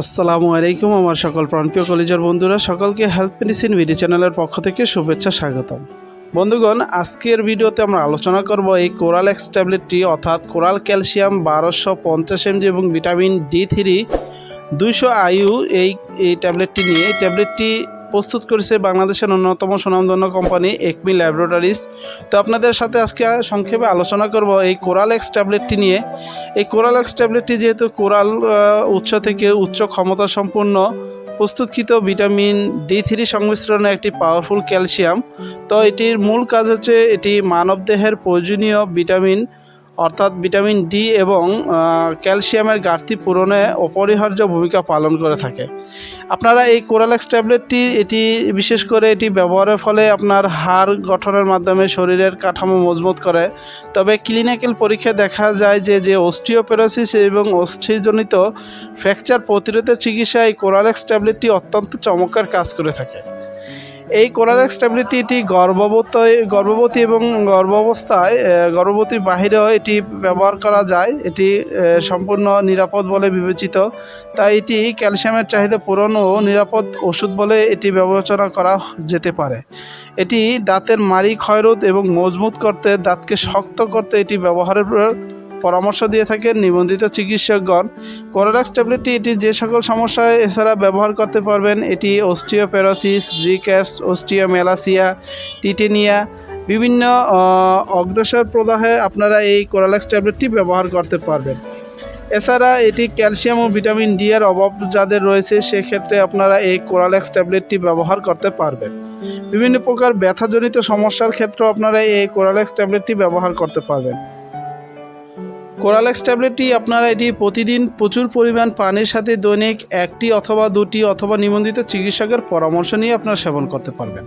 আসসালামু আলাইকুম আমার সকল প্রাণপ্রিয় কলেজের বন্ধুরা, সকলকে হেলথ মেডিসিন ভিডিও চ্যানেলের পক্ষ থেকে শুভেচ্ছা, স্বাগতম। বন্ধুগণ, আজকের ভিডিওতে আমরা আলোচনা করব এই কোরাল এক্স ট্যাবলেটটি অর্থাৎ কোরাল ক্যালসিয়াম বারোশো পঞ্চাশ এমজি এবং ভিটামিন ডি থ্রি দুইশো আইউ এই এই ট্যাবলেটটি নিয়ে। এই ট্যাবলেটটি প্রস্তুত করেছে বাংলাদেশের অন্যতম সুনামধন্য কোম্পানি একমি ল্যাবরেটরিজ। তো আপনাদের সাথে আজকে সংক্ষেপে আলোচনা করব এই কোরাল এক্স ট্যাবলেটটি নিয়ে। এই কোরাল এক্স ট্যাবলেটটি যেহেতু কোরাল উৎস থেকে উচ্চ ক্ষমতা সম্পন্ন প্রস্তুতকৃত ভিটামিন ডি থ্রি সংমিশ্রণে একটি পাওয়ারফুল ক্যালসিয়াম তো এটির মূল কাজ হচ্ছে এটি মানবদেহের প্রয়োজনীয় ভিটামিন অর্থাৎ ভিটামিন ডি এবং ক্যালসিয়ামের ঘাটতি পূরণে অপরিহার্য ভূমিকা পালন করে থাকে। আপনারা এই কোরালেক্স ট্যাবলেটটি, এটি বিশেষ করে এটি ব্যবহারের ফলে আপনার হাড় গঠনের মাধ্যমে শরীরের কাঠামো মজবুত করে। তবে ক্লিনিক্যাল পরীক্ষায় দেখা যায় যে যে অস্টিওপেরোসিস এবং অস্থিজনিত ফ্র্যাকচার প্রতিরোধের চিকিৎসায় এই কোরালেক্স ট্যাবলেটটি অত্যন্ত চমৎকার কাজ করে থাকে। এই ট্যাবলেটটি এটি গর্ভবতী গর্ভবতী এবং গর্ভাবস্থায় আহ, গর্ভবতীর বাহিরেও এটি ব্যবহার করা যায়। এটি সম্পূর্ণ নিরাপদ বলে বিবেচিত। তাই এটি ক্যালসিয়ামের চাহিদা পূরণ ও নিরাপদ ওষুধ বলে এটি বিবেচনা করা যেতে পারে। এটি দাঁতের মারি ক্ষয়রোধ এবং মজবুত করতে দাঁতকে শক্ত করতে এটি ব্যবহারের পরামর্শ দিয়ে থাকেন নিবন্ধিত চিকিৎসকগণ। কোরালাক্স ট্যাবলেটটি এটি যে সকল সমস্যায় এছাড়া ব্যবহার করতে পারবেন, এটি অস্টিওপেরোসিস রিক্যাস অস্টিওমেলাসিয়া টিটেনিয়া বিভিন্ন অগ্রসর প্রদাহে আপনারা এই কোরালাক্স ট্যাবলেটটি ব্যবহার করতে পারবেন। এছাড়া এটি ক্যালসিয়াম ও ভিটামিন ডি এর অভাব যাদের রয়েছে, সেক্ষেত্রে আপনারা এই কোরালেক্স ট্যাবলেটটি ব্যবহার করতে পারবেন। বিভিন্ন প্রকার ব্যথাজনিত সমস্যার ক্ষেত্রেও আপনারা এই কোরালেক্স ট্যাবলেটটি ব্যবহার করতে পারবেন। কোরালেক্স ট্যাবলেটটি আপনারা এটি প্রতিদিন প্রচুর পরিমাণ পানির সাথে দৈনিক একটি অথবা দুটি অথবা নিবন্ধিত চিকিৎসকের পরামর্শ নিয়ে আপনারা সেবন করতে পারবেন।